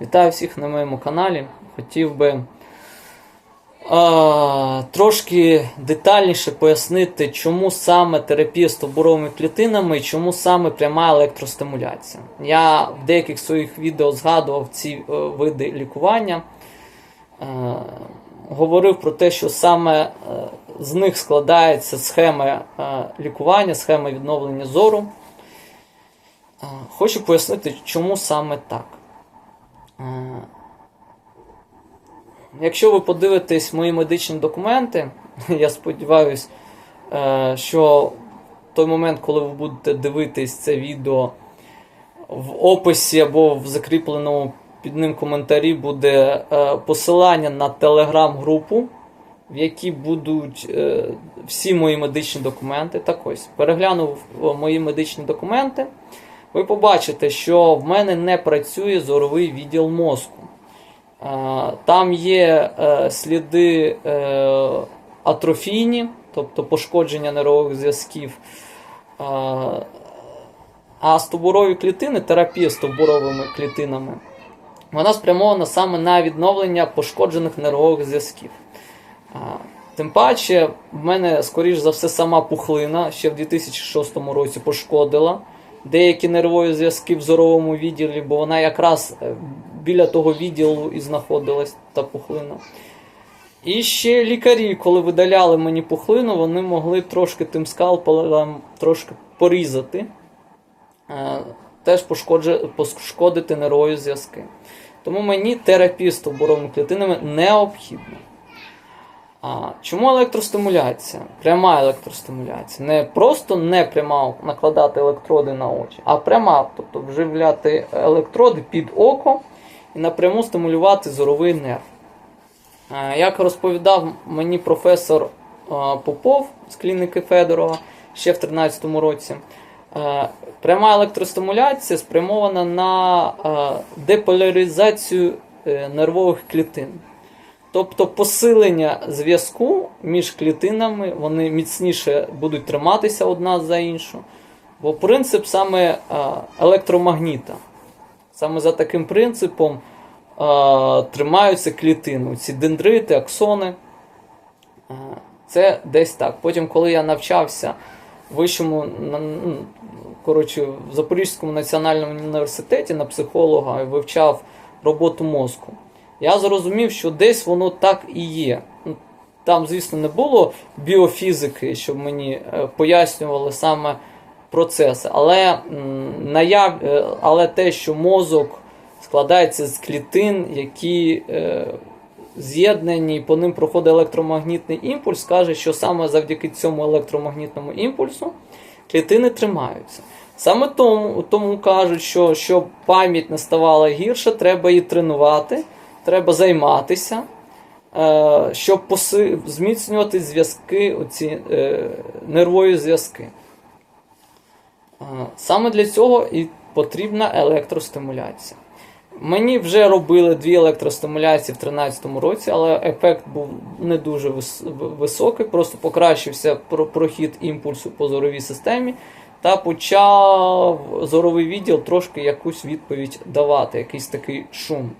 Вітаю всіх на моєму каналі. Хотів би а, трошки детальніше пояснити, чому саме терапія з стовбуровими клітинами і чому саме пряма електростимуляція. Я в деяких своїх відео згадував ці е, види лікування. Е, говорив про те, що саме е, з них складається схема е, лікування, схема відновлення зору. Е, Хочу пояснити, чому саме так. Е, Якщо ви подивитесь мої медичні документи, я сподіваюся, що в той момент, коли ви будете дивитись це відео, в описі або в закріпленому під ним коментарі буде е, посилання на телеграм-групу, в якій будуть е, всі мої медичні документи. Так ось, переглянув е, мої медичні документи, ви побачите, що в мене не працює зоровий відділ мозку. Там є е, сліди е, атрофійні, тобто пошкодження нервових зв'язків. А стовбурові клітини, терапія стовбуровими клітинами, вона спрямована саме на відновлення пошкоджених нервових зв'язків. Тим паче, в мене, скоріш за все, сама пухлина ще в 2006 році пошкодила деякі нервові зв'язки в зоровому відділі, бо вона якраз е, біля того відділу і знаходилась та пухлина. І ще лікарі, коли видаляли мені пухлину, вони могли трошки тим скалпелем трошки порізати, е, теж пошкодити нервові зв'язки. Тому мені терапія стовбуровими клітинами необхідна. А чому електростимуляція? Пряма електростимуляція. Не просто не пряма накладати електроди на очі, а пряма, тобто вживляти електроди під око і напряму стимулювати зоровий нерв. Е, Як розповідав мені професор е, Попов з клініки Федорова ще в 2013 році, е, пряма електростимуляція спрямована на деполяризацію нервових клітин. Тобто посилення зв'язку між клітинами, вони міцніше будуть триматися одна за іншу. Бо принцип саме електромагніта. Саме за таким принципом тримаються клітини. Ці дендрити, аксони. Це десь так. Потім, коли я навчався в вищому, ну, коротше, в Запорізькому національному університеті на психолога вивчав роботу мозку, я зрозумів, що десь воно так і є. Ну, Там, звісно, не було біофізики, щоб мені е, пояснювали саме процеси, але, наяв... е, але те, що мозок складається з клітин, які е, з'єднані, по ним проходить електромагнітний імпульс, каже, що саме завдяки цьому електромагнітному імпульсу клітини тримаються. Саме тому, тому кажуть, що щоб пам'ять не ставала гірше, треба її тренувати, треба займатися, е, щоб зміцнювати зв'язки, оці е, нервові зв'язки. Е, Саме для цього і потрібна електростимуляція. Мені вже робили дві електростимуляції в 2013 році, але ефект був не дуже високий, просто покращився прохід імпульсу по зоровій системі та почав зоровий відділ трошки якусь відповідь давати, якийсь такий шум.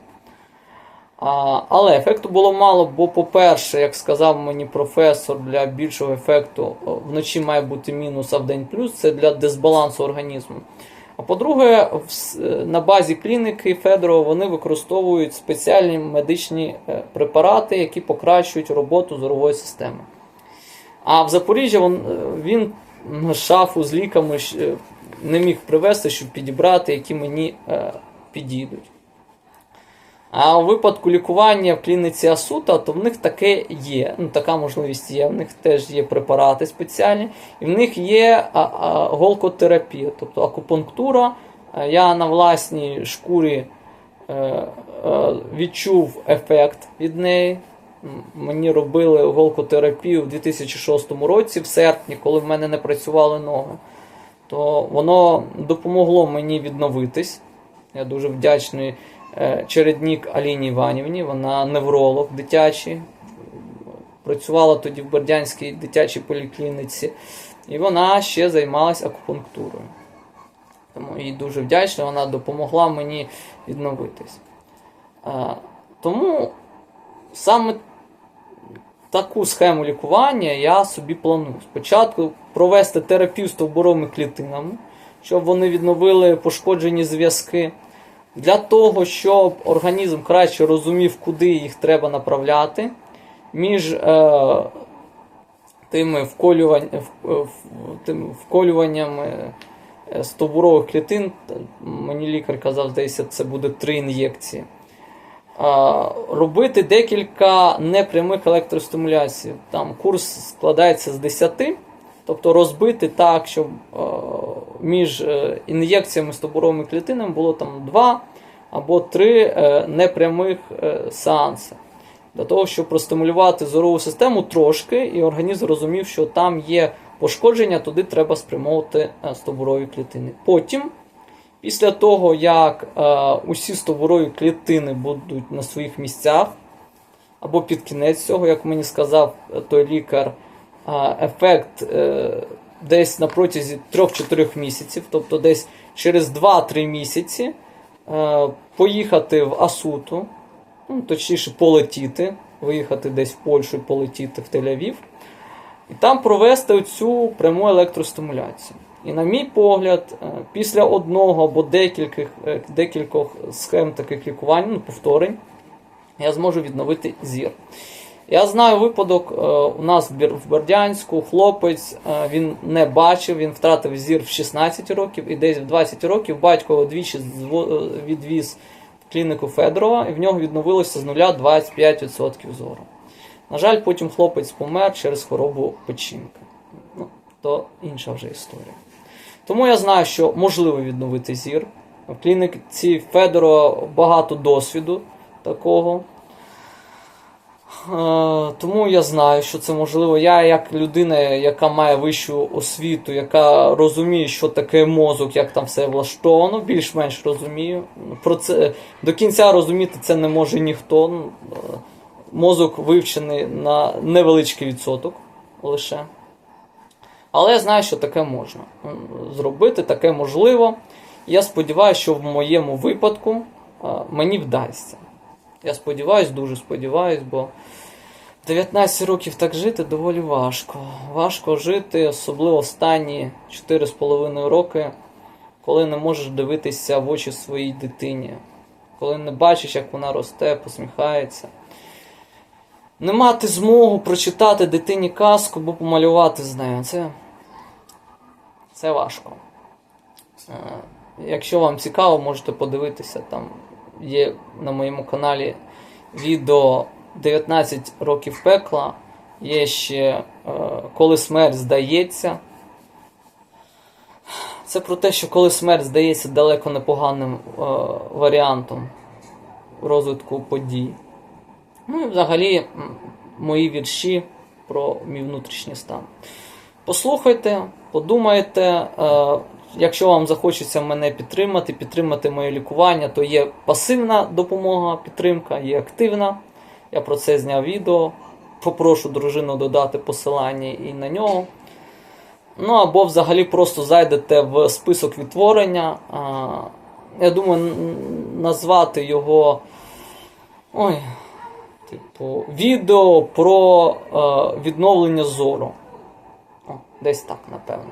А, але ефекту було мало, бо, по-перше, як сказав мені професор, для більшого ефекту вночі має бути мінус, а вдень плюс, це для дисбалансу організму. А по-друге, в е, на базі клініки Федорова вони використовують спеціальні медичні е, препарати, які покращують роботу зорової системи. А в Запоріжжі він, е, він шафу з ліками е, не міг привезти, щоб підібрати, які мені е, підійдуть. А у випадку лікування в клініці Асута, то в них таке є. Ну, така можливість є. В них теж є препарати спеціальні, і в них є голкотерапія, тобто акупунктура. Е, Я на власній шкурі е, е, відчув ефект від неї. Мені робили голкотерапію в 2006 році, в серпні, коли в мене не працювали ноги. То воно допомогло мені відновитись. Я дуже вдячний Череднік Аліні Іванівні, вона невролог дитячий. Працювала тоді в Бердянській дитячій поліклініці, і вона ще займалася акупунктурою. Тому їй дуже вдячна, вона допомогла мені відновитись. Е, Тому саме таку схему лікування я собі планую. Спочатку провести терапію стовбуровими клітинами, щоб вони відновили пошкоджені зв'язки. Для того, щоб організм краще розумів, куди їх треба направляти, між е, тими вколювань, в- тим вколюваннями е, стовбурових клітин, мені лікар казав, здається, це буде три ін'єкції. Робити декілька непрямих електростимуляцій. Там курс складається з 10, тобто розбити так, щоб е, між е, ін'єкціями стовбуровими клітинами було там 2 або 3 непрямих е, сеанси. Для того, щоб простимулювати зорову систему трошки, і організм розумів, що там є пошкодження, туди треба спрямовувати стовбурові клітини. Потім, після того, як усі стовбурові клітини будуть на своїх місцях, або під кінець цього, як мені сказав той лікар, ефект е, десь на протязі 3-4 місяців, тобто десь через 2-3 місяці, е, поїхати в Асуту, ну, точніше полетіти, виїхати десь в Польщу полетіти в Тель-Авів, і там провести цю пряму електростимуляцію. І на мій погляд, е, після одного або декількох, декількох схем таких лікувань, ну, повторень, я зможу відновити зір. Я знаю випадок е, у нас в Бердянську, хлопець, е, він не бачив, він втратив зір в 16 років і десь в 20 років батько його двічі е, відвіз в клініку Федорова, і в нього відновилося з нуля 25% зору. На жаль, потім хлопець помер через хворобу печінки. Ну, то інша вже історія. Тому я знаю, що можливо відновити зір. В клініці Федорова багато досвіду такого. Е, Тому я знаю, що це можливо. Я, як людина, яка має вищу освіту, яка розуміє, що таке мозок, як там все влаштовано, більш-менш розумію. Про це до кінця розуміти це не може ніхто. Е, Мозок вивчений на невеличкий відсоток лише. Але я знаю, що таке можна зробити, таке можливо. Я сподіваюся, що в моєму випадку е, мені вдасться. Я сподіваюсь, дуже сподіваюсь, бо 19 років так жити доволі важко. Важко жити, особливо останні 4,5 роки, коли не можеш дивитися в очі своїй дитині, коли не бачиш, як вона росте, посміхається. Не мати змогу прочитати дитині казку або помалювати з нею. Це, це важко. Е, Якщо вам цікаво, можете подивитися. Там є на моєму каналі відео 19 років пекла. Є ще е, Коли смерть здається. Це про те, що коли смерть здається далеко непоганим е, варіантом розвитку подій. Ну і взагалі мої вірші про мій внутрішній стан. Послухайте, подумайте. Якщо вам захочеться мене підтримати, підтримати моє лікування, то є пасивна допомога, підтримка, є активна. Я про це зняв відео. Попрошу дружину додати посилання і на нього. Ну або взагалі просто зайдете в список відтворення. Я думаю, назвати його. Ой, типу, відео про е, відновлення зору. О, десь так, напевно.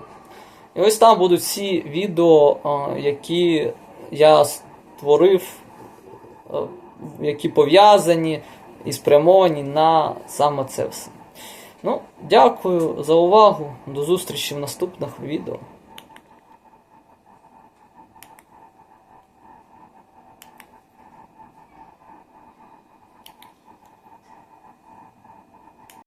І ось там будуть всі відео, які я створив, які пов'язані і спрямовані на саме це все. Ну, дякую за увагу. До зустрічі в наступних відео.